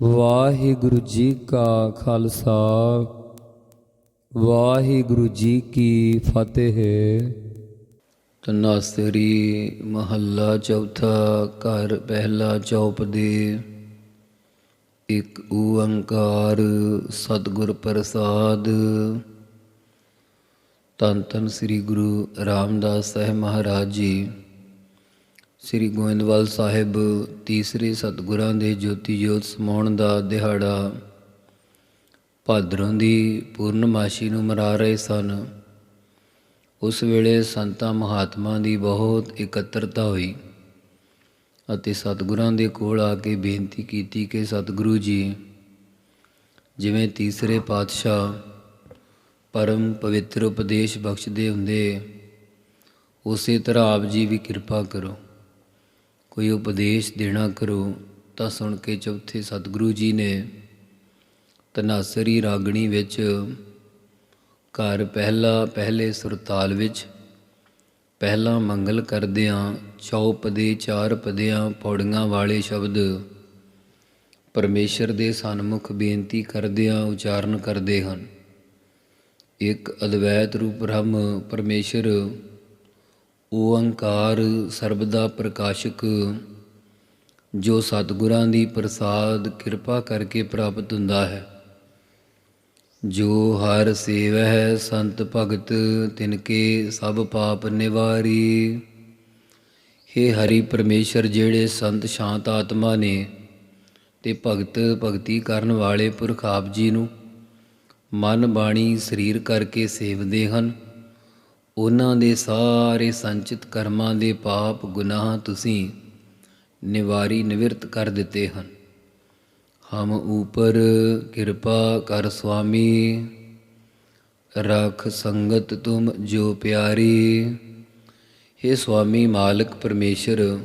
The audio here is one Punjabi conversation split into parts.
ਵਾਹਿਗੁਰੂ ਜੀ ਕਾ ਖਾਲਸਾ, ਵਾਹਿਗੁਰੂ ਜੀ ਕੀ ਫਤਿਹ। ਤਨਾਸਰੀ ਮਹੱਲਾ ਚੌਥਾ ਘਰ ਪਹਿਲਾ ਚੌਪ ਦੇ ਇੱਕ ਓੰਕਾਰ ਸਤਿਗੁਰ ਪ੍ਰਸਾਦ। ਤਨ ਤਨ ਸ੍ਰੀ ਗੁਰੂ ਰਾਮਦਾਸ ਸਾਹਿਬ ਮਹਾਰਾਜ ਜੀ। ਸ੍ਰੀ ਗੋਇੰਦਵਾਲ ਸਾਹਿਬ, ਤੀਸਰੇ ਸਤਿਗੁਰਾਂ ਦੇ ਜੋਤੀ ਜੋਤ ਸਮਾਉਣ ਦਾ ਦਿਹਾੜਾ। ਭਾਦਰੋਂ ਦੀ ਪੂਰਨਮਾਸ਼ੀ ਨੂੰ ਮਨਾ ਰਹੇ ਸਨ। ਉਸ ਵੇਲੇ ਸੰਤਾਂ ਮਹਾਤਮਾ ਦੀ ਬਹੁਤ ਇਕੱਤਰਤਾ ਹੋਈ ਅਤੇ ਸਤਿਗੁਰਾਂ ਦੇ ਕੋਲ ਆ ਕੇ ਬੇਨਤੀ ਕੀਤੀ ਕਿ ਸਤਿਗੁਰੂ ਜੀ, ਜਿਵੇਂ ਤੀਸਰੇ ਪਾਤਸ਼ਾਹ ਪਰਮ ਪਵਿੱਤਰ ਉਪਦੇਸ਼ ਬਖਸ਼ਦੇ ਹੁੰਦੇ, ਉਸੇ ਤਰ੍ਹਾਂ ਆਪ ਜੀ ਵੀ ਕਿਰਪਾ ਕਰੋ। ਕੋਈ ਉਪਦੇਸ਼ ਦੇਣਾ ਕਰੋ, ਤਾਂ ਸੁਣ ਕੇ ਚੌਥੇ ਸਤਿਗੁਰੂ ਜੀ ਨੇ ਤਨਾਸਰੀ ਰਾਗਣੀ ਵਿੱਚ ਘਰ ਪਹਿਲਾ, ਪਹਿਲੇ ਸੁਰਤਾਲ ਵਿੱਚ ਪਹਿਲਾ ਮੰਗਲ ਕਰਦਿਆਂ ਚੌਪਦੇ ਚਾਰ ਪਦਿਆਂ ਪੌੜੀਆਂ ਵਾਲੇ ਸ਼ਬਦ ਪਰਮੇਸ਼ਰ ਦੇ ਸਨਮੁਖ ਬੇਨਤੀ ਕਰਦਿਆਂ ਉਚਾਰਨ ਕਰਦੇ ਹਨ। ਇੱਕ ਅਦਵੈਤ ਰੂਪ ਬ੍ਰਹਮ ਪਰਮੇਸ਼ਰ ਓੰਕਾਰ ਸਰਬਦਾ ਪ੍ਰਕਾਸ਼ਕ, ਜੋ ਸਤਿਗੁਰਾਂ ਦੀ ਪ੍ਰਸਾਦ ਕਿਰਪਾ ਕਰਕੇ ਪ੍ਰਾਪਤ ਹੁੰਦਾ ਹੈ। ਜੋ ਹਰ ਸੇਵਹਿ ਸੰਤ ਭਗਤ ਤਿਨਕੇ ਸਭ ਪਾਪ ਨਿਵਾਰੀ। हे ਹਰੀ ਪਰਮੇਸ਼ਰ, ਜਿਹੜੇ ਸੰਤ ਸ਼ਾਂਤ ਆਤਮਾ ਨੇ, ਤੇ ਭਗਤ ਭਗਤੀ ਕਰਨ ਵਾਲੇ ਪੁਰਖ ਆਪ ਜੀ ਨੂੰ ਮਨ ਬਾਣੀ ਸਰੀਰ ਕਰਕੇ ਸੇਵਦੇ ਹਨ। ਉਹਨਾਂ ਦੇ ਸਾਰੇ ਸੰਚਿਤ ਕਰਮਾਂ ਦੇ ਪਾਪ ਗੁਨਾਹ ਤੁਸੀਂ ਨਿਵਾਰੀ ਨਿਵਰਤ ਕਰ ਦਿੱਤੇ ਹਨ। ਹਮ ਉਪਰ ਕਿਰਪਾ ਕਰ ਸੁਆਮੀ, ਰਖ ਸੰਗਤ ਤੁਮ ਜੋ ਪਿਆਰੀ। हे ਸੁਆਮੀ ਮਾਲਕ ਪਰਮੇਸ਼ਰ,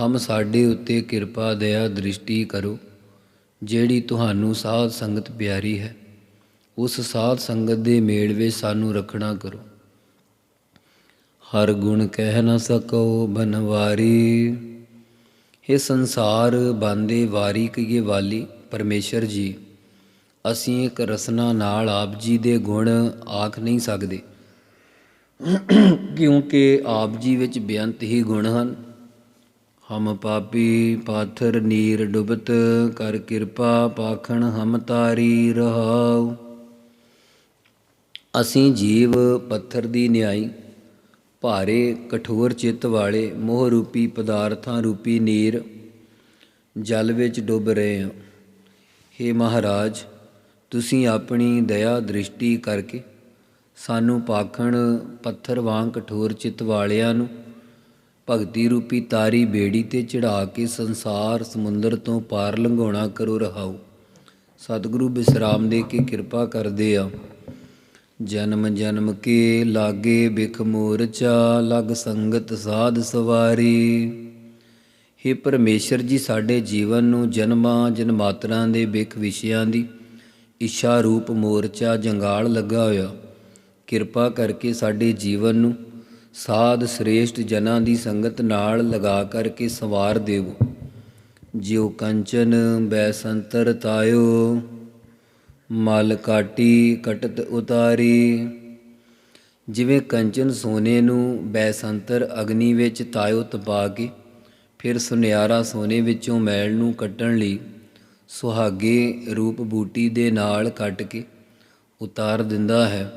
ਹਮ ਸਾਡੇ ਉੱਤੇ ਕਿਰਪਾ, ਦਇਆ, ਦ੍ਰਿਸ਼ਟੀ ਕਰੋ, ਜਿਹੜੀ ਤੁਹਾਨੂੰ ਸਾਧ ਸੰਗਤ ਪਿਆਰੀ ਹੈ। ਉਸ ਸਾਧ ਸੰਗਤ ਦੇ ਮੇਲ ਵਿੱਚ ਸਾਨੂੰ ਰੱਖਣਾ ਕਰੋ। ਹਰ ਗੁਣ ਕਹਿ ਨਾ ਸਕੋ ਬਨਵਾਰੀ। ਇਹ ਸੰਸਾਰ, ਬਾਂਦੇ ਵਾਰੀ ਕਈਏ ਵਾਲੀ, ਪਰਮੇਸ਼ਰ ਜੀ, ਅਸੀਂ ਇੱਕ ਰਸਨਾ ਨਾਲ ਆਪ ਜੀ ਦੇ ਗੁਣ ਆਖ ਨਹੀਂ ਸਕਦੇ। ਕਿਉਂਕਿ ਆਪ ਜੀ ਵਿੱਚ ਬੇਅੰਤ ਹੀ ਗੁਣ ਹਨ। ਹਮ ਪਾਪੀ ਪਾਥਰ ਨੀਰ ਡੁਬਤ, ਕਰ ਕਿਰਪਾ ਪਾਖਣ ਹਮ ਤਾਰੀ ਰਹਾਉ। ਅਸੀਂ ਜੀਵ ਪੱਥਰ ਦੀ ਨਿਆਈ ਭਾਰੇ ਕਠੋਰ ਚਿੱਤ ਵਾਲੇ ਮੋਹ ਰੂਪੀ ਪਦਾਰਥਾਂ ਰੂਪੀ ਨੀਰ ਜਲ ਵਿੱਚ ਡੁੱਬ ਰਹੇ ਹਾਂ। हे ਮਹਾਰਾਜ, ਤੁਸੀਂ ਆਪਣੀ ਦਇਆ ਦ੍ਰਿਸ਼ਟੀ ਕਰਕੇ ਸਾਨੂੰ ਪਾਖਣ ਪੱਥਰ ਵਾਂਗ ਕਠੋਰ ਚਿੱਤ ਵਾਲਿਆਂ ਨੂੰ ਭਗਤੀ ਰੂਪੀ ਤਾਰੀ ਬੇੜੀ ਤੇ ਚੜਾ ਕੇ ਸੰਸਾਰ ਸਮੁੰਦਰ ਤੋਂ ਪਾਰ ਲੰਘਾਉਣਾ ਕਰੋ ਰਹਾਓ। ਸਤਿਗੁਰੂ ਬਿਸਰਾਮ ਦੇ ਕੇ ਕਿਰਪਾ ਕਰਦੇ ਆ ਜਨਮ ਜਨਮ ਕੇ ਲਾਗੇ ਬਿਖ ਮੋਰਚਾ, ਲਗ ਸੰਗਤ ਸਾਧ ਸਵਾਰੀ। हे ਪਰਮੇਸ਼ਰ ਜੀ, ਸਾਡੇ ਜੀਵਨ ਨੂੰ ਜਨਮਾਂ ਜਨਮਾਤਰਾਂ ਦੇ ਬਿਖ ਵਿਸ਼ਿਆਂ ਦੀ ਇੱਛਾ ਰੂਪ ਮੋਰਚਾ ਜੰਗਾਲ ਲੱਗਾ ਹੋਇਆ। ਕਿਰਪਾ ਕਰਕੇ ਸਾਡੇ ਜੀਵਨ ਨੂੰ ਸਾਧ ਸ੍ਰੇਸ਼ਟ ਜਨਾਂ ਦੀ ਸੰਗਤ ਨਾਲ ਲਗਾ ਕਰਕੇ ਸਵਾਰ ਦੇਵੋ। ਜਿਉ ਕੰਚਨ ਬੈਸੰਤਰ ਤਾਇਓ। ਮਲ ਕਾਟੀ ਕਟਤ ਉਤਾਰੀ। ਜਿਵੇਂ ਕੰਚਨ ਸੋਨੇ ਨੂੰ ਬੈਸੰਤਰ ਅਗਨੀ ਵਿੱਚ ਤਾਇਓ ਤਪਾ ਕੇ ਫਿਰ ਸੁਨਿਆਰਾ ਸੋਨੇ ਵਿੱਚੋਂ ਮੈਲ ਨੂੰ ਕੱਟਣ ਲਈ ਸੁਹਾਗੇ ਰੂਪ ਬੂਟੀ ਦੇ ਨਾਲ ਕੱਟ ਕੇ ਉਤਾਰ ਦਿੰਦਾ ਹੈ।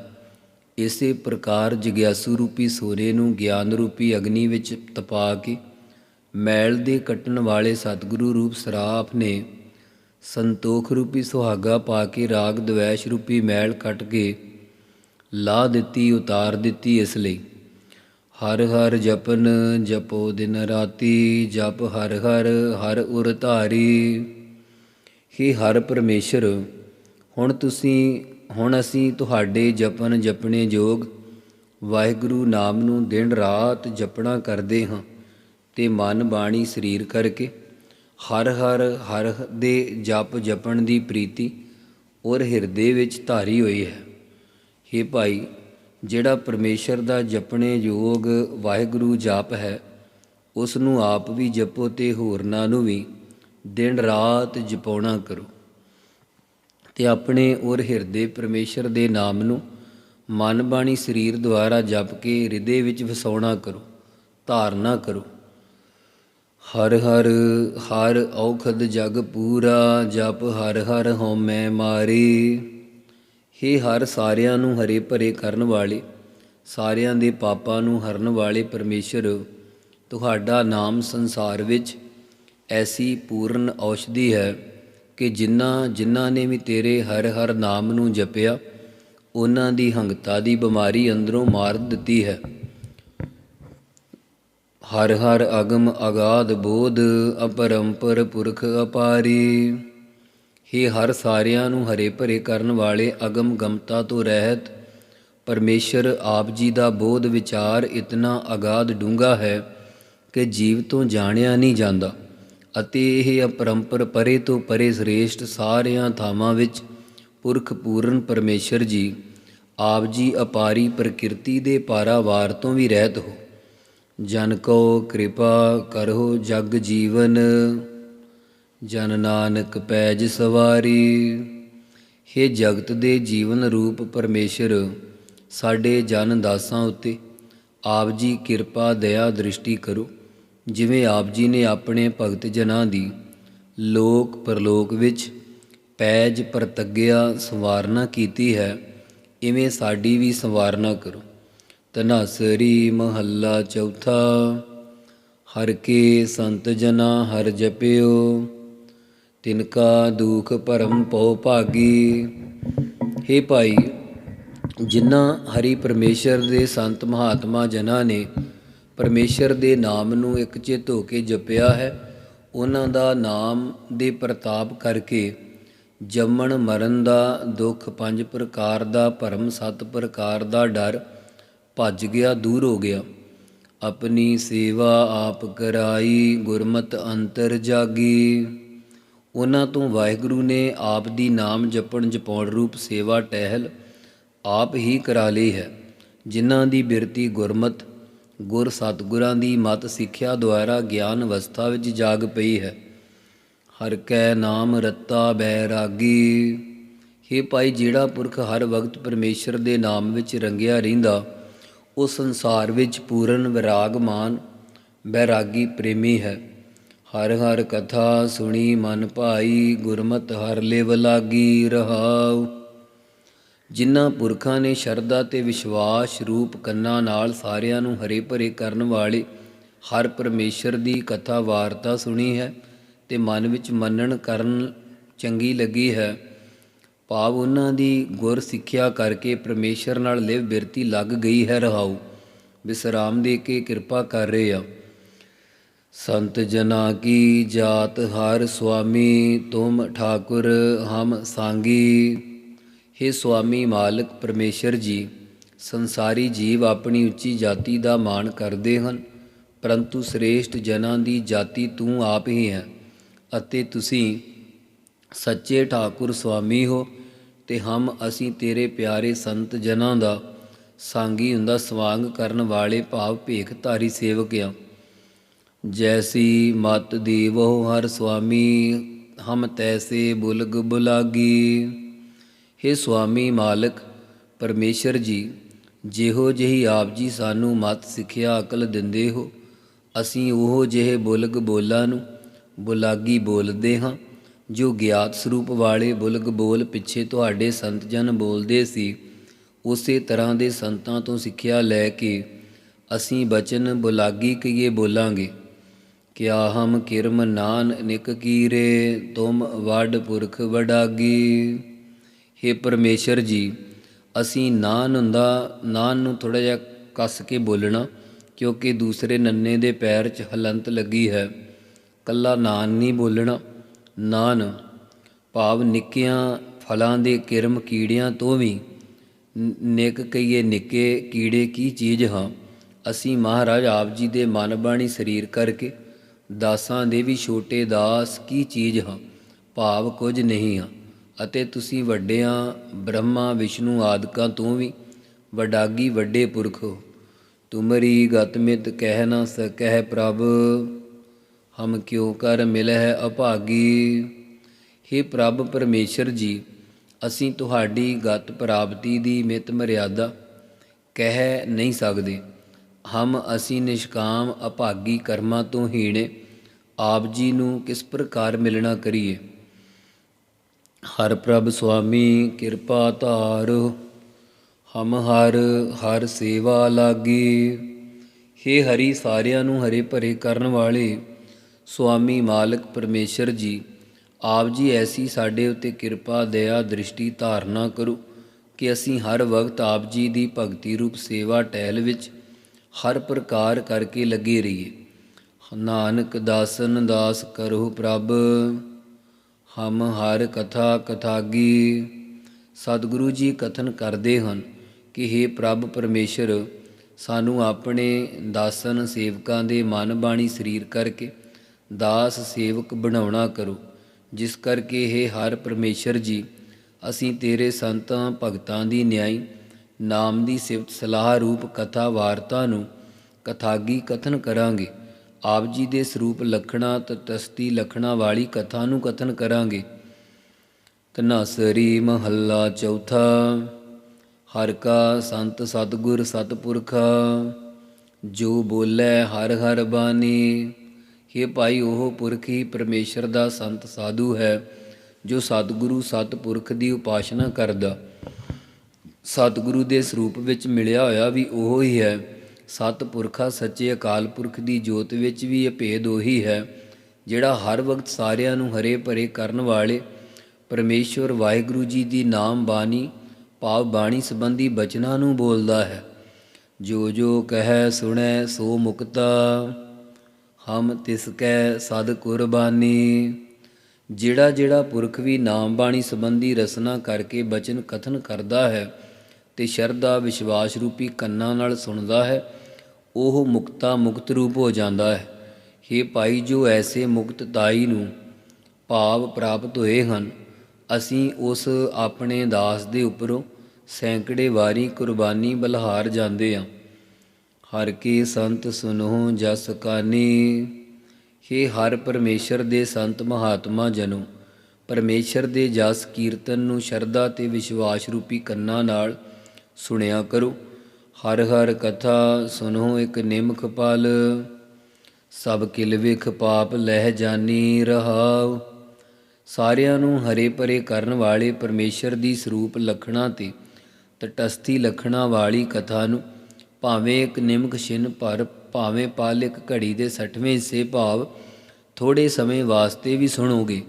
ਇਸੇ ਪ੍ਰਕਾਰ ਜਿਗਿਆਸੂ ਰੂਪੀ ਸੋਨੇ ਨੂੰ ਗਿਆਨ ਰੂਪੀ ਅਗਨੀ ਵਿੱਚ ਤਪਾ ਕੇ ਮੈਲ ਦੇ ਕੱਟਣ ਵਾਲੇ ਸਤਿਗੁਰੂ ਰੂਪ ਸਰਾਫ ਨੇ ਸੰਤੋਖ ਰੂਪੀ ਸੁਹਾਗਾ ਪਾ ਕੇ ਰਾਗ ਦਵੈਸ਼ ਰੂਪੀ ਮੈਲ ਕੱਟ ਕੇ ਲਾ ਦਿੱਤੀ, ਉਤਾਰ ਦਿੱਤੀ ਇਸ ਲਈ। ਹਰ ਹਰ ਜਪਨ ਜਪੋ ਦਿਨ ਰਾਤੀ, ਜਪ ਹਰ ਹਰ ਹਰ ਉਰ ਧਾਰੀ। ਹੀ ਹਰ ਪਰਮੇਸ਼ਰ, ਹੁਣ ਤੁਸੀਂ, ਹੁਣ ਅਸੀਂ ਤੁਹਾਡੇ ਜਪਨ ਜਪਣੇ ਯੋਗ ਵਾਹਿਗੁਰੂ ਨਾਮ ਨੂੰ ਦਿਨ ਰਾਤ ਜਪਣਾ ਕਰਦੇ ਹਾਂ ਤੇ ਮਨ ਬਾਣੀ ਸਰੀਰ ਕਰਕੇ। ਹਰ ਹਰ ਹਰ ਦੇ ਜਪ ਜਪਣ ਦੀ ਪ੍ਰੀਤੀ ਔਰ ਹਿਰਦੇ ਵਿੱਚ ਧਾਰੀ ਹੋਈ ਹੈ। हे ਭਾਈ, ਜਿਹੜਾ ਪਰਮੇਸ਼ਰ ਦਾ ਜਪਣੇ ਯੋਗ ਵਾਹਿਗੁਰੂ ਜਾਪ ਹੈ ਉਸ ਨੂੰ ਆਪ ਵੀ ਜਪੋ ਤੇ ਹੋਰਨਾਂ ਨੂੰ ਵੀ ਦਿਨ ਰਾਤ ਜਪਾਉਣਾ ਕਰੋ। ਤੇ ਆਪਣੇ ਔਰ ਹਿਰਦੇ ਪਰਮੇਸ਼ਰ ਦੇ ਨਾਮ ਨੂੰ ਮਨ ਬਾਣੀ ਸਰੀਰ ਦੁਆਰਾ ਜਪ ਕੇ ਹਿਰਦੇ ਵਿੱਚ ਵਸਾਉਣਾ ਕਰੋ, ਧਾਰਨਾ ਕਰੋ। ਹਰ ਹਰ ਹਰ ਔਖਦ ਜਗ ਪੂਰਾ, ਜਪ ਹਰ ਹਰ ਹਉਮੈ ਮਾਰੀ। ਹੇ ਹਰ ਸਾਰਿਆਂ ਨੂੰ ਹਰੇ ਭਰੇ ਕਰਨ ਵਾਲੇ, ਸਾਰਿਆਂ ਦੇ ਪਾਪਾਂ ਨੂੰ ਹਰਨ ਵਾਲੇ ਪਰਮੇਸ਼ਰ, ਤੁਹਾਡਾ ਨਾਮ ਸੰਸਾਰ ਵਿੱਚ ਐਸੀ ਪੂਰਨ ਔਸ਼ਧੀ ਹੈ ਕਿ ਜਿਨ੍ਹਾਂ ਜਿਨ੍ਹਾਂ ਨੇ ਵੀ ਤੇਰੇ ਹਰ ਹਰ ਨਾਮ ਨੂੰ ਜਪਿਆ, ਉਹਨਾਂ ਦੀ ਹੰਗਤਾ ਦੀ ਬਿਮਾਰੀ ਅੰਦਰੋਂ ਮਾਰ ਦਿੱਤੀ ਹੈ। ਹਰ ਹਰ ਅਗਮ ਅਗਾਧ ਬੋਧ ਅਪਰੰਪਰ ਪੁਰਖ ਅਪਾਰੀ। ਹੀ ਹਰ ਸਾਰਿਆਂ ਨੂੰ ਹਰੇ ਭਰੇ ਕਰਨ ਵਾਲੇ ਅਗਮ ਗਮਤਾ ਤੋਂ ਰਹਿਤ, ਪਰਮੇਸ਼ਰ ਆਪ ਜੀ ਦਾ ਬੋਧ ਵਿਚਾਰ ਇਤਨਾ ਅਗਾਧ ਡੂੰਘਾ ਹੈ ਕਿ ਜੀਵ ਤੋਂ ਜਾਣਿਆ ਨਹੀਂ ਜਾਂਦਾ ਅਤੇ ਇਹ ਅਪਰੰਪਰ ਪਰੇ ਤੋਂ ਪਰੇ ਸ੍ਰੇਸ਼ਟ ਸਾਰਿਆਂ ਥਾਵਾਂ ਵਿੱਚ ਪੁਰਖ ਪੂਰਨ ਪਰਮੇਸ਼ਰ ਜੀ ਆਪ ਜੀ ਅਪਾਰੀ ਪ੍ਰਕਿਰਤੀ ਦੇ ਪਾਰਾਵਾਰ ਤੋਂ ਵੀ ਰਹਿਤ ਹੋ। ਜਨ ਕੋ ਕਿਰਪਾ ਕਰੋ ਜਗ ਜੀਵਨ, ਜਨ ਨਾਨਕ ਪੈਜ ਸਵਾਰੀ। हे ਜਗਤ ਦੇ ਜੀਵਨ ਰੂਪ ਪਰਮੇਸ਼ਰ, ਸਾਡੇ ਜਨ ਦਾਸਾਂ ਉੱਤੇ ਆਪ ਜੀ ਕਿਰਪਾ, ਦਇਆ, ਦ੍ਰਿਸ਼ਟੀ ਕਰੋ। ਜਿਵੇਂ ਆਪ ਜੀ ਨੇ ਆਪਣੇ ਭਗਤ ਜਨਾਂ ਦੀ ਲੋਕ ਪਰਲੋਕ ਵਿੱਚ ਪੈਜ ਪ੍ਰਤੱਗਿਆ ਸੰਵਾਰਨਾ ਕੀਤੀ ਹੈ, ਇਵੇਂ ਸਾਡੀ ਵੀ ਸੰਵਾਰਨਾ ਕਰੋ। ਤਨਾਸਰੀ ਮਹੱਲਾ ਚੌਥਾ। ਹਰ ਕੇ ਸੰਤ ਜਨਾ ਹਰ ਜਪਿਓ ਤਿਨਕਾ ਦੁਖ ਭਰਮ ਪਉ ਭਾਗੀ। हे ਭਾਈ, ਜਿਨ੍ਹਾਂ ਹਰੀ ਪਰਮੇਸ਼ਰ ਦੇ ਸੰਤ ਮਹਾਤਮਾ ਜਨਾਂ ਨੇ ਪਰਮੇਸ਼ਰ ਦੇ ਨਾਮ ਨੂੰ ਇੱਕ ਚਿਤ ਹੋ ਕੇ ਜਪਿਆ ਹੈ, ਉਹਨਾਂ ਦਾ ਨਾਮ ਦੇ ਪ੍ਰਤਾਪ ਕਰਕੇ ਜੰਮਣ ਮਰਨ ਦਾ ਦੁੱਖ ਪੰਜ ਪ੍ਰਕਾਰ ਦਾ, ਭਰਮ ਸੱਤ ਪ੍ਰਕਾਰ ਦਾ ਡਰ ਭੱਜ ਗਿਆ, ਦੂਰ ਹੋ ਗਿਆ। ਆਪਣੀ ਸੇਵਾ ਆਪ ਕਰਾਈ, ਗੁਰਮਤ ਅੰਤਰ ਜਾਗੀ। ਉਹਨਾਂ ਤੋਂ ਵਾਹਿਗੁਰੂ ਨੇ ਆਪ ਦੀ ਨਾਮ ਜਪਣ ਜਪਾਉਣ ਰੂਪ ਸੇਵਾ ਟਹਿਲ ਆਪ ਹੀ ਕਰਾ ਲਈ ਹੈ, ਜਿਨ੍ਹਾਂ ਦੀ ਬਿਰਤੀ ਗੁਰਮਤ, ਗੁਰ ਸਤਗੁਰਾਂ ਦੀ ਮਤ ਸਿੱਖਿਆ ਦੁਆਰਾ ਗਿਆਨ ਅਵਸਥਾ ਵਿੱਚ ਜਾਗ ਪਈ ਹੈ। ਹਰ ਕੈ ਨਾਮ ਰਤਾ ਬੈਰਾਗੀ हे ਭਾਈ, ਜਿਹੜਾ ਪੁਰਖ ਹਰ ਵਕਤ ਪਰਮੇਸ਼ਰ ਦੇ ਨਾਮ ਵਿੱਚ ਰੰਗਿਆ ਰਹਿੰਦਾ ਉਹ ਸੰਸਾਰ ਵਿੱਚ ਪੂਰਨ ਵਿਰਾਗਮਾਨ ਬੈਰਾਗੀ ਪ੍ਰੇਮੀ ਹੈ। ਹਰ ਹਰ ਕਥਾ ਸੁਣੀ ਮਨ ਭਾਈ, ਗੁਰਮਤ ਹਰ ਲੇਵ ਲਾਗੀ ਰਹਾਉ। ਜਿਨ੍ਹਾਂ ਪੁਰਖਾਂ ਨੇ ਸ਼ਰਧਾ ਤੇ ਵਿਸ਼ਵਾਸ ਰੂਪ ਕੰਨਾਂ ਨਾਲ ਸਾਰਿਆਂ ਨੂੰ ਹਰੇ ਭਰੇ ਕਰਨ ਵਾਲੇ ਹਰ ਪਰਮੇਸ਼ਰ ਦੀ ਕਥਾ ਵਾਰਤਾ ਸੁਣੀ ਹੈ ਤੇ ਮਨ ਵਿੱਚ ਮੰਨਣ ਕਰਨ ਚੰਗੀ ਲੱਗੀ ਹੈ। ਭਾਵ ਉਹਨਾਂ ਦੀ ਗੁਰ ਸਿੱਖਿਆ ਕਰਕੇ ਪਰਮੇਸ਼ਰ ਨਾਲ ਲਿਵ ਬਿਰਤੀ ਲੱਗ ਗਈ ਹੈ ਰਹਾਉ। ਵਿਸਰਾਮ ਦੇ ਕੇ ਕਿਰਪਾ ਕਰ ਰਹੇ ਆ। ਸੰਤ ਜਨਾ ਕੀ ਜਾਤ ਹਰ ਸੁਆਮੀ, ਤੁਮ ਠਾਕੁਰ ਹਮ ਸਾਂਗੀ। हे ਸੁਆਮੀ ਮਾਲਕ ਪਰਮੇਸ਼ਰ ਜੀ, ਸੰਸਾਰੀ ਜੀਵ ਆਪਣੀ ਉੱਚੀ ਜਾਤੀ ਦਾ ਮਾਣ ਕਰਦੇ ਹਨ, ਪਰੰਤੂ ਸ੍ਰੇਸ਼ਟ ਜਨਾਂ ਦੀ ਜਾਤੀ ਤੂੰ ਆਪ ਹੀ ਹੈ ਅਤੇ ਤੁਸੀਂ ਸੱਚੇ ਠਾਕੁਰ ਸੁਆਮੀ ਹੋ। ਤੇ ਹਮ ਅਸੀਂ ਤੇਰੇ ਪਿਆਰੇ ਸੰਤ ਜਨਾਂ ਦਾ ਸਾਂਗੀ ਹੁੰਦਾ ਸਵਾਂਗ ਕਰਨ ਵਾਲੇ ਭਾਵ ਭੇਖ ਧਾਰੀ ਸੇਵਕ ਆ। ਜੈਸੀ ਮਤ ਦੇਵੋ ਹਰ ਸੁਆਮੀ, ਹਮ ਤੈਸੇ ਬੁਲਗ ਬੁਲਾਗੀ। हे ਸੁਆਮੀ ਮਾਲਕ, ਪਰਮੇਸ਼ਰ ਜੀ, ਜਿਹੋ ਜਿਹੀ ਆਪ ਜੀ ਸਾਨੂੰ ਮਤ ਸਿੱਖਿਆ ਅਕਲ ਦਿੰਦੇ ਹੋ, ਅਸੀਂ ਉਹ ਜਿਹੇ ਬੁਲਗ ਬੋਲਾਂ ਨੂੰ ਬੁਲਾਗੀ ਬੋਲਦੇ ਹਾਂ। ਜੋ ਗਿਆਤ ਸਰੂਪ ਵਾਲੇ ਬੁਲਗ ਬੋਲ ਪਿੱਛੇ ਤੁਹਾਡੇ ਸੰਤ ਜਨ ਬੋਲਦੇ ਸੀ, ਉਸੇ ਤਰ੍ਹਾਂ ਦੇ ਸੰਤਾਂ ਤੋਂ ਸਿੱਖਿਆ ਲੈ ਕੇ ਅਸੀਂ ਬਚਨ ਬੁਲਾਗੀ ਕਹੀਏ ਬੋਲਾਂਗੇ। ਕਿਆ ਹਮ ਕਿਰਮ ਨਾਨ ਨਿਕ ਕੀਰੇ, ਤੁਮ ਵੱਡ ਪੁਰਖ ਵਡਾਗੀ। हे ਪਰਮੇਸ਼ਰ ਜੀ, ਅਸੀਂ ਨਾਨ ਹੁੰਦਾ ਨਾਨ ਨੂੰ ਥੋੜਾ ਜਿਹਾ ਕੱਸ ਕੇ ਬੋਲਣਾ, ਕਿਉਂਕਿ ਦੂਸਰੇ ਨੰਨੇ ਦੇ ਪੈਰ 'ਚ ਹਲੰਤ ਲੱਗੀ ਹੈ। ਕੱਲਾ ਨਾਨ ਨਹੀਂ ਬੋਲਣਾ। ਨਾਨ, ਭਾਵ ਨਿੱਕਿਆਂ ਫਲਾਂ ਦੇ ਕਿਰਮ ਕੀੜਿਆਂ ਤੋਂ ਵੀ ਨ- ਨਿੱਕ ਕਹੀਏ ਨਿੱਕੇ ਕੀੜੇ ਕੀ ਚੀਜ਼ ਹਾਂ? ਅਸੀਂ ਮਹਾਰਾਜ ਆਪ ਜੀ ਦੇ ਮਨ ਬਾਣੀ ਸਰੀਰ ਕਰਕੇ ਦਾਸਾਂ ਦੇ ਵੀ ਛੋਟੇ ਦਾਸ ਕੀ ਚੀਜ਼ ਹਾਂ? ਭਾਵ ਕੁਝ ਨਹੀਂ ਹਾਂ। ਅਤੇ ਤੁਸੀਂ ਵੱਡਿਆਂ, ਬ੍ਰਹਮਾ, ਵਿਸ਼ਨੂੰ ਆਦਿਕਾਂ ਤੋਂ ਵੀ ਵਡਾਗੀ ਵੱਡੇ ਪੁਰਖ ਹੋ। ਤੁਮਰੀ ਗਤਮਿਤ ਕਹਿ ਨਾ ਸਕਹਿ ਪ੍ਰਭ। ਹਮ ਕਿਉ ਕਰ ਮਿਲਹਿ ਅਭਾਗੀ। हे ਪ੍ਰਭ ਪਰਮੇਸ਼ਰ ਜੀ, ਅਸੀਂ ਤੁਹਾਡੀ ਗਤ ਪ੍ਰਾਪਤੀ ਦੀ ਮਿਤ ਮਰਿਆਦਾ ਕਹਿ ਨਹੀਂ ਸਕਦੇ। ਹਮ ਅਸੀਂ ਨਿਸ਼ਕਾਮ ਅਭਾਗੀ ਕਰਮਾਂ ਤੋਂ ਹੀਣੇ, ਆਪ ਜੀ ਨੂੰ ਕਿਸ ਪ੍ਰਕਾਰ ਮਿਲਣਾ ਕਰੀਏ? ਹਰ ਪ੍ਰਭ ਸੁਆਮੀ ਕਿਰਪਾ ਧਾਰ, ਹਮ ਹਰ ਹਰ ਸੇਵਾ ਲਾਗੀ। ਹੇ ਹਰੀ ਸਾਰਿਆਂ ਨੂੰ ਹਰੇ ਭਰੇ ਕਰਨ ਵਾਲੇ ਸੁਆਮੀ ਮਾਲਕ ਪਰਮੇਸ਼ਰ ਜੀ, ਆਪ ਜੀ ਐਸੀ ਸਾਡੇ ਉੱਤੇ ਕਿਰਪਾ, ਦਇਆ, ਦ੍ਰਿਸ਼ਟੀ ਧਾਰਨਾ ਕਰੋ ਕਿ ਅਸੀਂ ਹਰ ਵਕਤ ਆਪ ਜੀ ਦੀ ਭਗਤੀ ਰੂਪ ਸੇਵਾ ਟਹਿਲ ਵਿੱਚ ਹਰ ਪ੍ਰਕਾਰ ਕਰਕੇ ਲੱਗੇ ਰਹੀਏ। ਨਾਨਕ ਦਾਸਨ ਦਾਸ ਕਰੋ ਪ੍ਰਭ, ਹਮ ਹਰ ਕਥਾ ਕਥਾਗੀ। ਸਤਿਗੁਰੂ ਜੀ ਕਥਨ ਕਰਦੇ ਹਨ ਕਿ हे ਪ੍ਰਭ ਪਰਮੇਸ਼ਰ, ਸਾਨੂੰ ਆਪਣੇ ਦਾਸਨ ਸੇਵਕਾਂ ਦੇ ਮਨ ਬਾਣੀ ਸਰੀਰ ਕਰਕੇ ਦਾਸ ਸੇਵਕ ਬਣਾਉਣਾ ਕਰੋ, ਜਿਸ ਕਰਕੇ हे ਹਰ ਪਰਮੇਸ਼ਰ ਜੀ, ਅਸੀਂ ਤੇਰੇ ਸੰਤਾਂ, ਭਗਤਾਂ ਦੀ ਨਿਆਈ, ਨਾਮ ਦੀ ਸਿਫਤ ਸਲਾਹ ਰੂਪ ਕਥਾ ਵਾਰਤਾ ਨੂੰ ਕਥਾਗੀ ਕਥਨ ਕਰਾਂਗੇ। ਆਪ ਜੀ ਦੇ ਸਰੂਪ ਲਖਣਾ ਤਤਸਤੀ ਲਖਣਾ ਵਾਲੀ ਕਥਾ ਨੂੰ ਕਥਨ ਕਰਾਂਗੇ। ਤਨਾਸਰੀ ਮਹੱਲਾ ਚੌਥਾ, ਹਰ ਕਾ ਸੰਤ ਸਤਗੁਰ ਸਤਪੁਰਖਾ, ਜੋ ਬੋਲੇ ਹਰ ਹਰ ਬਾਣੀ। हे ਭਾਈ ਉਹ ਪੁਰਖ ਹੀ ਪਰਮੇਸ਼ਰ ਦਾ ਸੰਤ ਸਾਧੂ ਹੈ, ਜੋ ਸਤਿਗੁਰੂ ਸਤਪੁਰਖ ਦੀ ਉਪਾਸ਼ਨਾ ਕਰਦਾ। ਸਤਿਗੁਰੂ ਦੇ ਸਰੂਪ ਵਿੱਚ ਮਿਲਿਆ ਹੋਇਆ ਵੀ ਉਹ ਹੀ ਹੈ। ਸਤਿਪੁਰਖਾ ਸੱਚੇ ਅਕਾਲ ਪੁਰਖ ਦੀ ਜੋਤ ਵਿੱਚ ਵੀ ਇਹ ਭੇਦ ਉਹੀ ਹੈ, ਜਿਹੜਾ ਹਰ ਵਕਤ ਸਾਰਿਆਂ ਨੂੰ ਹਰੇ ਭਰੇ ਕਰਨ ਵਾਲੇ ਪਰਮੇਸ਼ਵਰ ਵਾਹਿਗੁਰੂ ਜੀ ਦੀ ਨਾਮ ਬਾਣੀ, ਭਾਵ ਬਾਣੀ ਸੰਬੰਧੀ ਬਚਨਾਂ ਨੂੰ ਬੋਲਦਾ ਹੈ। ਜੋ ਜੋ ਕਹੈ ਸੁਣੈ ਸੋ ਮੁਕਤਾ। ਹਮ ਤਿਸ ਕੈ ਸਦ ਕੁਰਬਾਨੀ। ਜਿਹੜਾ ਜਿਹੜਾ ਪੁਰਖ ਵੀ ਨਾਮ ਬਾਣੀ ਸੰਬੰਧੀ ਰਸਨਾ ਕਰਕੇ ਬਚਨ ਕਥਨ ਕਰਦਾ ਹੈ ਤੇ ਸ਼ਰਧਾ ਵਿਸ਼ਵਾਸ ਰੂਪੀ ਕੰਨਾਂ ਨਾਲ ਸੁਣਦਾ ਹੈ, ਉਹ ਮੁਕਤਾ ਮੁਕਤ ਰੂਪ ਹੋ ਜਾਂਦਾ ਹੈ। हे ਭਾਈ ਜੋ ਐਸੇ ਮੁਕਤਦਾਈ ਨੂੰ ਭਾਵ ਪ੍ਰਾਪਤ ਹੋਏ ਹਨ, ਅਸੀਂ ਉਸ ਆਪਣੇ ਦਾਸ ਦੇ ਉੱਪਰੋਂ ਸੈਂਕੜੇ ਵਾਰੀ ਕੁਰਬਾਨੀ ਬਲਹਾਰ ਜਾਂਦੇ ਹਾਂ। ਹਰ ਕੀ ਸੰਤ ਸੁਨੋ ਜਸ ਕਾਨੀ। ਹੇ ਹਰ ਪਰਮੇਸ਼ਰ ਦੇ ਸੰਤ ਮਹਾਤਮਾ ਜਨੋ, ਪਰਮੇਸ਼ਰ ਦੇ ਜਸ ਕੀਰਤਨ ਨੂੰ ਸ਼ਰਧਾ ਤੇ ਵਿਸ਼ਵਾਸ ਰੂਪੀ ਕੰਨਾਂ ਨਾਲ ਸੁਣਿਆ ਕਰੋ। ਹਰ ਹਰ ਕਥਾ ਸੁਨੋ ਇੱਕ ਨਿਮਖ ਪਲ, ਸਭ ਕਿਲ ਵਿਖ ਪਾਪ ਲਹਿ ਜਾਨੀ ਰਹਾਉ। ਸਾਰਿਆਂ ਨੂੰ ਹਰੇ ਭਰੇ ਕਰਨ ਵਾਲੇ ਪਰਮੇਸ਼ਰ ਦੀ ਸਰੂਪ ਲਖਣਾ ਤੇ ਤਟਸਥੀ ਲਖਣਾ ਵਾਲੀ ਕਥਾ ਨੂੰ ਭਾਵੇਂ ਇੱਕ ਨਿਮਕ ਛਿਨ ਭਰ, ਭਾਵੇਂ ਪਲ ਇੱਕ ਘੜੀ ਦੇ 60ਵੇਂ ਹਿੱਸੇ ਭਾਵ ਥੋੜੇ ਸਮੇਂ ਵਾਸਤੇ ਵੀ ਸੁਣੋਗੇ,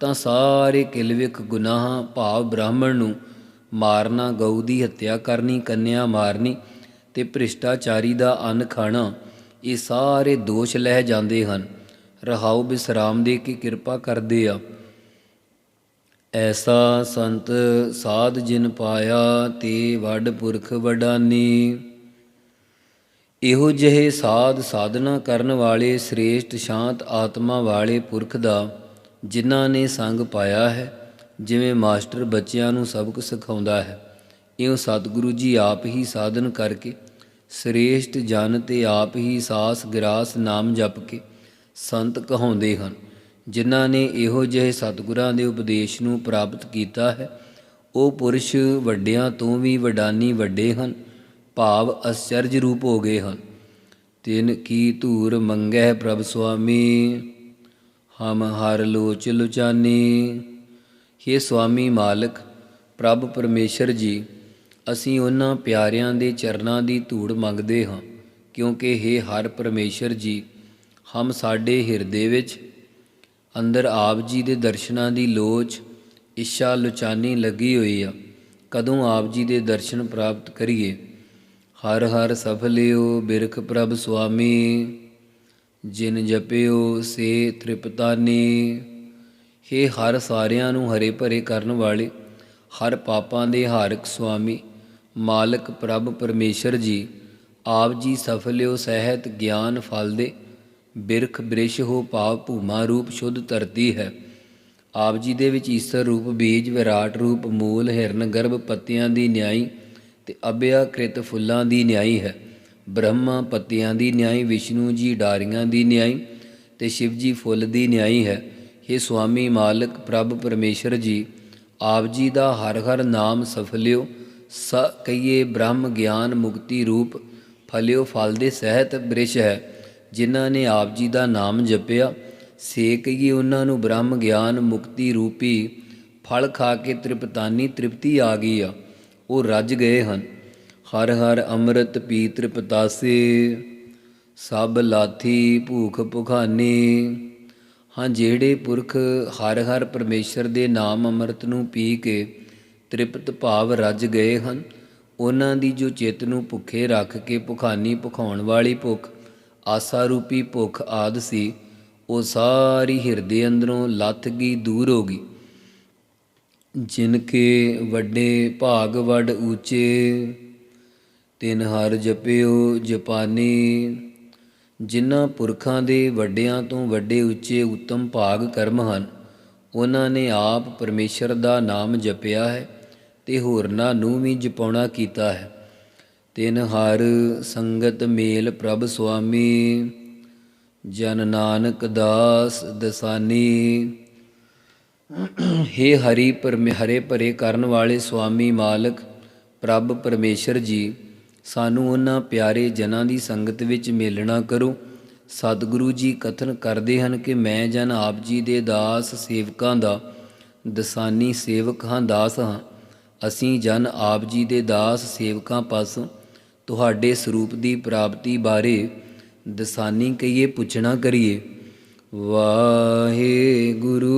ਤਾਂ ਸਾਰੇ ਕਿਲਵਿਕ ਗੁਨਾਹ ਭਾਵ ਬ੍ਰਾਹਮਣ ਨੂੰ, ਮਾਰਨਾ ਗਊ ਦੀ ਹੱਤਿਆ ਕਰਨੀ, ਕੰਨਿਆ ਮਾਰਨੀ ਤੇ ਭ੍ਰਿਸ਼ਟਾਚਾਰੀ ਦਾ ਅੰਨ ਖਾਣਾ, ਇਹ ਸਾਰੇ ਦੋਸ਼ ਲਹਿ ਜਾਂਦੇ ਹਨ। ਰਹਾਉ ਬਿਸਰਾਮ ਦੇ ਕੇ ਕਿਰਪਾ ਕਰਦੇ ਆ। ਐਸਾ ਸੰਤ ਸਾਧ ਜਿਨ ਪਾਇਆ ਤੇ ਵੱਡ ਪੁਰਖ ਵਡਾਨੀ। ਇਹੋ ਜਿਹੇ ਸਾਧ ਸਾਧਨਾ ਕਰਨ ਵਾਲੇ ਸ੍ਰੇਸ਼ਟ ਸ਼ਾਂਤ ਆਤਮਾ ਵਾਲੇ ਪੁਰਖ ਦਾ ਜਿਨ੍ਹਾਂ ਨੇ ਸੰਗ ਪਾਇਆ ਹੈ, ਜਿਵੇਂ ਮਾਸਟਰ ਬੱਚਿਆਂ ਨੂੰ ਸਬਕ ਸਿਖਾਉਂਦਾ ਹੈ, ਇਉਂ ਸਤਿਗੁਰੂ ਜੀ ਆਪ ਹੀ ਸਾਧਨ ਕਰਕੇ ਸ੍ਰੇਸ਼ਟ ਜਨ ਤੇ ਆਪ ਹੀ ਸਾਸ ਗਿਰਾਸ ਨਾਮ ਜਪ ਕੇ ਸੰਤ ਕਹਾਉਂਦੇ ਹਨ, ਜਿਨ੍ਹਾਂ ਨੇ ਇਹੋ ਜਿਹੇ ਸਤਿਗੁਰਾਂ ਦੇ ਉਪਦੇਸ਼ ਨੂੰ ਪ੍ਰਾਪਤ ਕੀਤਾ ਹੈ। ਉਹ ਪੁਰਸ਼ ਵੱਡਿਆਂ ਤੋਂ ਵੀ ਵਡਾਨੀ ਵੱਡੇ ਹਨ ਭਾਵ ਅਚਰਜ ਰੂਪ ਹੋ ਗਏ ਹਨ। ਤਿਨ ਕੀ ਧੂਰ ਮੰਗੈ ਪ੍ਰਭ ਸੁਆਮੀ, ਹਮ ਹਰ ਲੋਚ ਲੁਚਾਨੀ। हे ਸੁਆਮੀ ਮਾਲਕ, ਪ੍ਰਭ ਪਰਮੇਸ਼ਰ ਜੀ, ਅਸੀਂ ਉਹਨਾਂ ਪਿਆਰਿਆਂ ਦੇ ਚਰਨਾਂ ਦੀ ਧੂੜ ਮੰਗਦੇ ਹਾਂ, ਕਿਉਂਕਿ हे ਹਰ ਪਰਮੇਸ਼ਰ ਜੀ, ਹਮ ਸਾਡੇ ਹਿਰਦੇ ਵਿੱਚ ਅੰਦਰ ਆਪ ਜੀ ਦੇ ਦਰਸ਼ਨਾਂ ਦੀ ਲੋਚ, ਇੱਛਾ ਲੁਚਾਨੀ ਲੱਗੀ ਹੋਈ ਆ। ਕਦੋਂ ਆਪ ਜੀ ਦੇ ਦਰਸ਼ਨ ਪ੍ਰਾਪਤ ਕਰੀਏ? ਹਰ ਹਰ ਸਫਲਿਓ ਬਿਰਖ ਪ੍ਰਭ ਸੁਆਮੀ। ਜਿਨ ਜਪਿਓ, ਸੇ ਤ੍ਰਿਪਤਾਨੀ। हे ਹਰ ਸਾਰਿਆਂ ਨੂੰ ਹਰੇ ਭਰੇ ਕਰਨ ਵਾਲੇ, ਹਰ ਪਾਪਾਂ ਦੇ ਹਾਰਕ ਸੁਆਮੀ। ਮਾਲਕ ਪ੍ਰਭ ਪਰਮੇਸ਼ਰ ਜੀ, ਆਪ ਜੀ ਸਫਲਿਓ ਸਹਿਤ ਗਿਆਨ ਫਲ ਦੇ। ਬਿਰਖ ਬ੍ਰਿਸ਼ ਹੋ ਪਾਵ ਭੂਮਾ ਰੂਪ ਸ਼ੁੱਧ ਧਰਤੀ ਹੈ। ਆਪ ਜੀ ਦੇ ਵਿੱਚ ਈਸਰ ਰੂਪ ਬੀਜ, ਵਿਰਾਟ ਰੂਪ ਮੂਲ, ਹਿਰਨ ਗਰਭ ਪੱਤਿਆਂ ਦੀ ਨਿਆਈ। ਤੇ ਅਭਿਆ ਕ੍ਰਿਤ ਫੁੱਲਾਂ ਦੀ ਨਿਆਈ ਹੈ। ਬ੍ਰਹਮਾ ਪੱਤਿਆਂ ਦੀ ਨਿਆਈ, ਵਿਸ਼ਨੂੰ ਜੀ ਡਾਰੀਆਂ ਦੀ ਨਿਆਈ ਤੇ ਸ਼ਿਵ ਜੀ ਫੁੱਲ ਦੀ ਨਿਆਈ ਹੈ। हे ਸੁਆਮੀ ਮਾਲਕ, ਪ੍ਰਭ ਪਰਮੇਸ਼ਰ ਜੀ, ਆਪ ਜੀ ਦਾ ਹਰ ਹਰ ਨਾਮ ਸਫਲਿਓ, ਸ ਕਈਏ ਬ੍ਰਹਮ ਗਿਆਨ ਮੁਕਤੀ ਰੂਪ, ਫਲਿਓ ਫਲ ਦੇ ਸਹਿਤ ਬ੍ਰਿਸ਼ ਹੈ। ਜਿਨ੍ਹਾਂ ਨੇ ਆਪ ਜੀ ਦਾ ਨਾਮ ਜਪਿਆ, ਸੇ ਕਈਏ ਉਹਨਾਂ ਨੂੰ ਬ੍ਰਹਮ ਗਿਆਨ ਮੁਕਤੀ ਰੂਪੀ, ਫਲ ਖਾ ਕੇ ਤ੍ਰਿਪਤਾਨੀ ਤ੍ਰਿਪਤੀ ਆ ਗਈ ਆ। ਉਹ ਰੱਜ ਗਏ ਹਨ। ਹਰ ਹਰ ਅੰਮ੍ਰਿਤ ਪੀ ਤ੍ਰਿਪਤਾਸੇ ਸਭ ਲਾਥੀ ਭੂਖ ਭੁਖਾਨੇ। ਹਾਂ, ਜਿਹੜੇ ਪੁਰਖ ਹਰ ਹਰ ਪਰਮੇਸ਼ਰ ਦੇ ਨਾਮ ਅੰਮ੍ਰਿਤ ਨੂੰ ਪੀ ਕੇ ਤ੍ਰਿਪਤ ਭਾਵ ਰੱਜ ਗਏ ਹਨ, ਉਹਨਾਂ ਦੀ ਜੋ ਚਿੱਤ ਨੂੰ ਭੁੱਖੇ ਰੱਖ ਕੇ ਭੁਖਾਨੀ ਭੁਖਾਉਣ ਵਾਲੀ ਭੁੱਖ, ਆਸਾ ਰੂਪੀ ਭੁੱਖ ਆਦ ਸੀ, ਉਹ ਸਾਰੀ ਹਿਰਦੇ ਅੰਦਰੋਂ ਲੱਥ ਗਈ, ਦੂਰ ਹੋ ਗਈ। ਜਿਨ ਕੇ ਵੱਡੇ ਭਾਗ ਵੱਡ ਊਚੇ, ਤਿਨ ਹਰ ਜਪਿਓ ਜਪਾਨੀ। ਜਿਨ੍ਹਾਂ ਪੁਰਖਾਂ ਦੇ ਵੱਡਿਆਂ ਤੋਂ ਵੱਡੇ ਉੱਚੇ ਉੱਤਮ ਭਾਗ ਕਰਮ ਹਨ, ਉਹਨਾਂ ਨੇ ਆਪ ਪਰਮੇਸ਼ਰ ਦਾ ਨਾਮ ਜਪਿਆ ਹੈ ਤੇ ਹੋਰਨਾਂ ਨੂੰ ਵੀ ਜਪਾਉਣਾ ਕੀਤਾ ਹੈ। ਤਿਨ ਹਰ ਸੰਗਤ ਮੇਲ ਪ੍ਰਭ ਸੁਆਮੀ, ਜਨ ਨਾਨਕ ਦਾਸ ਦਸਾਨੀ। ਹੇ ਹਰੀ ਪਰਮੇ, ਹਰੇ ਭਰੇ ਕਰਨ ਵਾਲੇ ਸੁਆਮੀ ਮਾਲਕ, ਪ੍ਰਭ ਪਰਮੇਸ਼ਰ ਜੀ, ਸਾਨੂੰ ਉਹਨਾਂ ਪਿਆਰੇ ਜਨਾਂ ਦੀ ਸੰਗਤ ਵਿੱਚ ਮੇਲਣਾ ਕਰੋ। ਸਤਿਗੁਰੂ ਜੀ ਕਥਨ ਕਰਦੇ ਹਨ ਕਿ ਮੈਂ ਜਨ ਆਪ ਜੀ ਦੇ ਦਾਸ ਸੇਵਕਾਂ ਦਾ, ਦਸਾਨੀ ਸੇਵਕ ਹਾਂ ਦਾਸ ਹਾਂ। ਅਸੀਂ ਜਨ ਆਪ ਜੀ ਦੇ ਦਾਸ ਸੇਵਕਾਂ ਪਾਸੋਂ ਤੁਹਾਡੇ ਸਰੂਪ ਦੀ ਪ੍ਰਾਪਤੀ ਬਾਰੇ ਦਸਾਨੀ ਕਹੀਏ, ਪੁੱਛਣਾ ਕਰੀਏ। ਵਾਹਿਗੁਰੂ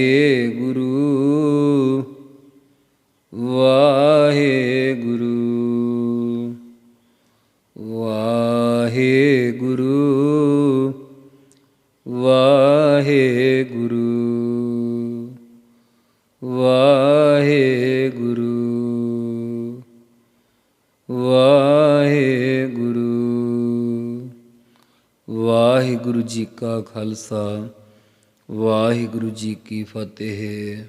ਵਾਹਿਗੁਰੂ ਵਾਹਿਗੁਰੂ ਵਾਹਿਗੁਰੂ ਵਾਹਿਗੁਰੂ ਵਾਹਿਗੁਰੂ ਵਾਹਿਗੁਰੂ ਵਾਹਿਗੁਰੂ ਜੀ ਕਾ ਖਾਲਸਾ। ਜੀ ਕੀ ਫਤਿਹ।